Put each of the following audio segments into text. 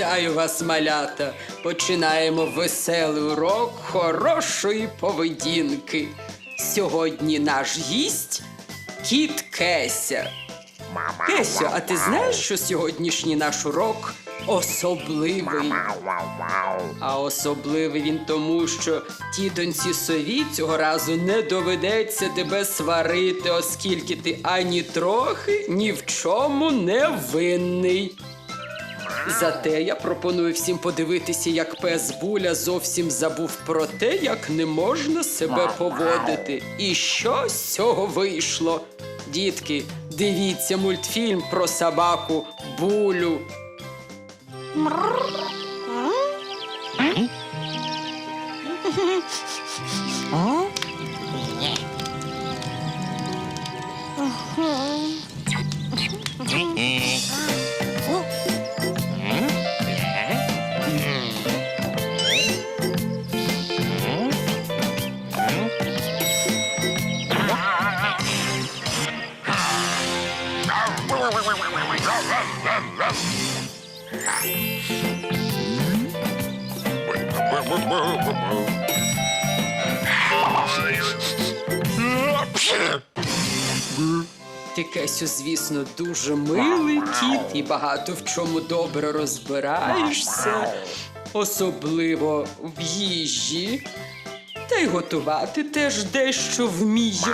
Вітаю вас, малята! Починаємо веселий урок хорошої поведінки. Сьогодні наш гість кіт Кеся. Кесю, а ти знаєш, що сьогоднішній наш урок особливий? А особливий він тому, що тітоньці сові цього разу не доведеться тебе сварити, оскільки ти ані трохи ні в чому не винний. Зате я пропоную всім подивитися, як пес Буля зовсім забув про те, як не можна себе поводити. І що з цього вийшло? Дітки, дивіться мультфільм про собаку Булю. Ти, Кесю, звісно, дуже милий кіт і багато в чому добре розбираєшся, особливо в їжі. Й готувати теж дещо вмієш.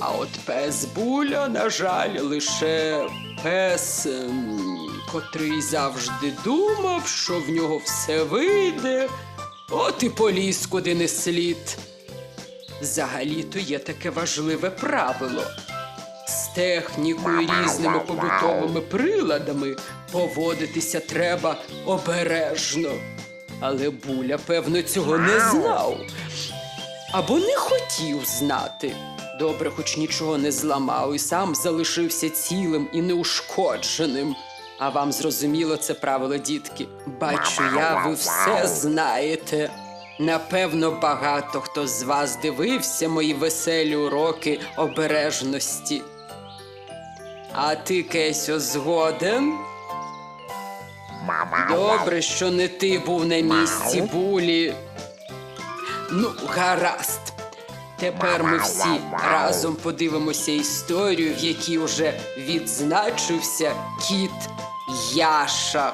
А от пес Буля, на жаль, лише пес, ем, котрий завжди думав, що в нього все вийде, от і поліз куди не слід. Взагалі-то є таке важливе правило. З технікою різними побутовими приладами поводитися треба обережно. Але Буля, певно, цього не знав. Або не хотів знати. Добре, хоч нічого не зламав і сам залишився цілим і неушкодженим. А вам зрозуміло це правило, дітки? Бачу я, ви все знаєте. Напевно, багато хто з вас дивився мої веселі уроки обережності. А ти, Кесю, згоден? Добре, що не ти був на місці булі. Ну, гаразд. Тепер ми всі разом подивимося історію, в якій уже відзначився кіт Яша.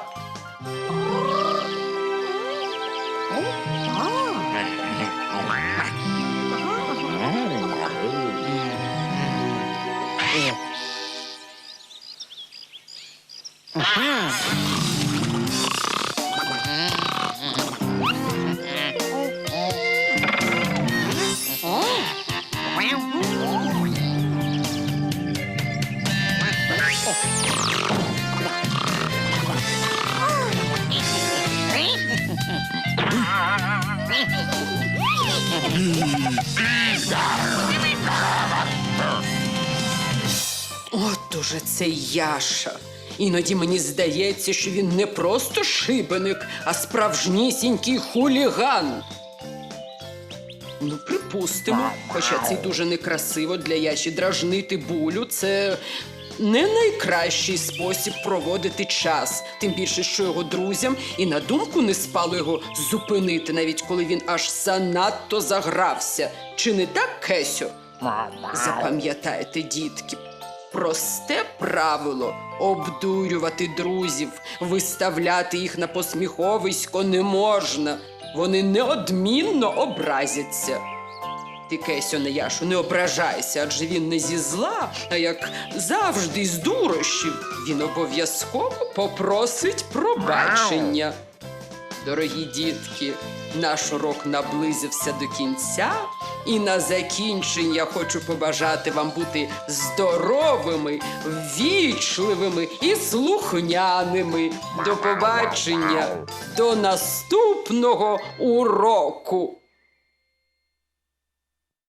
От уже цей Яша. Іноді мені здається, що він не просто шибеник, а справжнісінький хуліган. Ну, припустимо, хоча це дуже некрасиво для Яші дражнити булю, це не найкращий спосіб проводити час. Тим більше, що його друзям і на думку не спало його зупинити, навіть коли він аж занадто загрався. Чи не так, Кесю? Запам'ятайте, дітки, просте правило обдурювати друзів, виставляти їх на посміховисько не можна. Вони неодмінно образяться. Ти, Кесю, на Яшу, не ображайся, адже він не зі зла, а як завжди з дурощів. Він обов'язково попросить пробачення. Дорогі дітки, наш урок наблизився до кінця, і на закінчення хочу побажати вам бути здоровими, ввічливими і слухняними. До побачення, до наступного уроку.